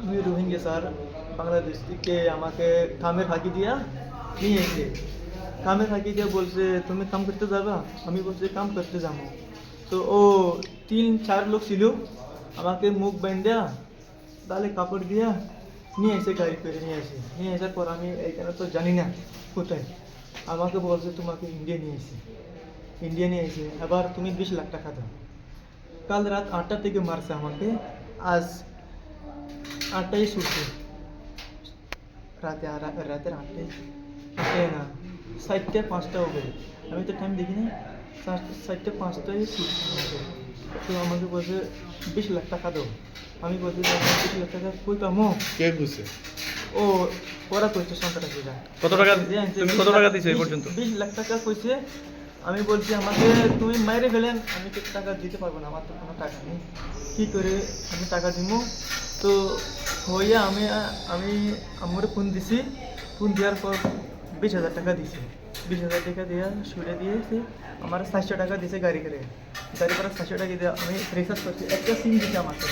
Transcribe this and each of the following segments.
আমি রোহিঙ্গা স্যার বাংলাদেশ থেকে আমাকে কামের ফাঁকি দিয়া নিয়ে এসে কামের ফাঁকি দিয়া বলছে তুমি কাম করতে যাবা আমি বলছি কাম করতে যাব তো ও তিন চার লোক ছিল আমাকে মুখ বেঁধা তাহলে কাপড় দিয়া নিয়ে এসে গাড়ি করে নিয়ে আসে নিয়ে আসার পর আমি এইখানে তো জানি না কোথায় আমাকে বলছে তোমাকে ইন্ডিয়া নিয়ে এসে ইন্ডিয়া নিয়ে এসে এবার তুমি বিশ লাখ টাকা দাও। কাল রাত আটটা থেকে মারছে আমাকে, আজ আটটাই ছুটছে রাতে রাতের আটটাই না, সাতটা পাঁচটা হবে। আমি তো টাইম দেখি না চার- চারটে পাঁচটায় আমাকে। তো আমাকে বলছে বিশ লাখ টাকা দাও। আমি বলছি, বিশ লাখ টাকা কই পামো? কে ঘুষে ও ওরা কইছে সন্ত্রাসীরা কত টাকা তুমি কত টাকা দিছো এই পর্যন্ত? বিশ লাখ টাকা কইছে। আমি বলছি আমাকে তুমি মাইরে ফেলেন আমি তো টাকা দিতে পারব না আমার তো কোনো টাকা নেই। কী করে আমি টাকা দিব তো হইয়া আমি আমি আমার ফোন দিছি। ফোন দেওয়ার পর বিশ হাজার টাকা দিছি। বিশ হাজার টাকা দেওয়া সুরে দিয়েছে। আমার সাতশো টাকা দিয়েছে গাড়ি করে। গাড়ি করে সাতশো টাকা দিয়ে আমি রিচার্জ করছি। একটা সিম দিছে আমাকে।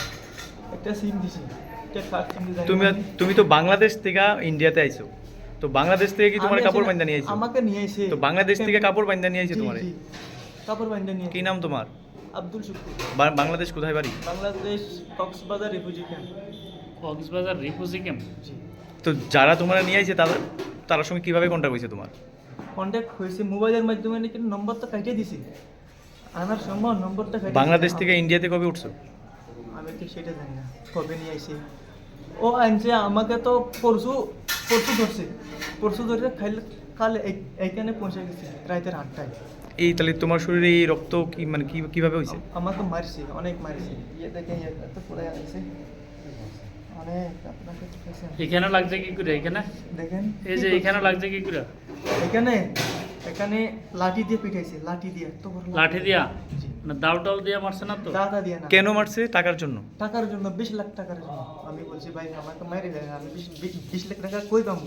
একটা সিম দিছি। সিম দিয়ে তুমি তুমি তো বাংলাদেশ থেকে ইন্ডিয়াতে আইছো। তো বাংলাদেশ থেকে কি তোমার কাপড় বান্ধা নিয়ে আইছো? আমাকে নিয়ে এসে তো বাংলাদেশ থেকে কাপড় বান্ধা নিয়ে আইছো তোমার? কাপড় বান্ধা নিয়ে কি নাম তোমার? আব্দুল শুকুর। বা- বাংলাদেশ কোথায় বাড়ি? Bangladesh Cox's Bazar refugee camp. Cox's Bazar refugee camp? জি। তো যারা তোমরা নিয়ে আইছে তাদের তার সঙ্গে কীভাবে কন্ট্যাক্ট হয়েছে তোমার? কন্ট্যাক্ট হয়েছে মোবাইলের মাধ্যমে নাকি নম্বর তো কাটিয়ে দিছি? আনার সময় নম্বরটা কাটিয়ে বাংলাদেশ থেকে ইন্ডিয়াতে কবে উঠছো? আমি তো সেটা জানি না। কবে নিয়ে আইছি? ও আনছে আমাকে তো পরশু পরশু ধরছে। পরশু ধরে খাইলে কাল এই- এইখানে পৌঁছে গেছে রাতের আটটায়। এই তাহলে তোমার শরীরে এই রক্ত কি মানে কি কীভাবে হয়েছে? আমাকে মারছে অনেক মারছে। ইয়ে দেখে ইয়ে এত পড়ে আছে। অনেক আপনাকে। এখানে লাগছে কি করে এখানে? দেখেন। এই যে কি এখানে করছে? লাগছে কি করে? এখানে এখানে লাঠি দিয়ে পিটাইছে লাঠি দিয়ে বড় লাঠি দিয়া? না দাও টাও দিয়ে মারছে না তো? দাদা দিয়ে না। কেন মারছে? টাকার জন্য। টাকার জন্য বিশ লাখ টাকার জন্য। আমি বলছি ভাই আমাকে মারি দেয় আমি বিশ বিশ- বিশ লাখ টাকা কই পাবো?